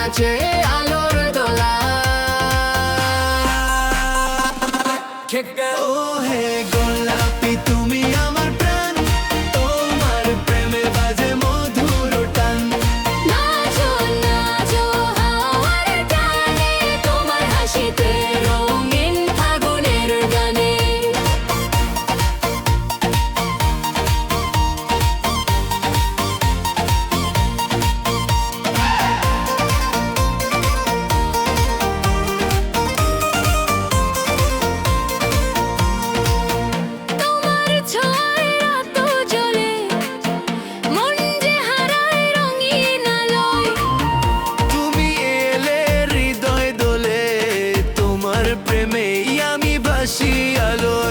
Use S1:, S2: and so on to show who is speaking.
S1: 빛나지 알로를 돌라 오해 I see a lot.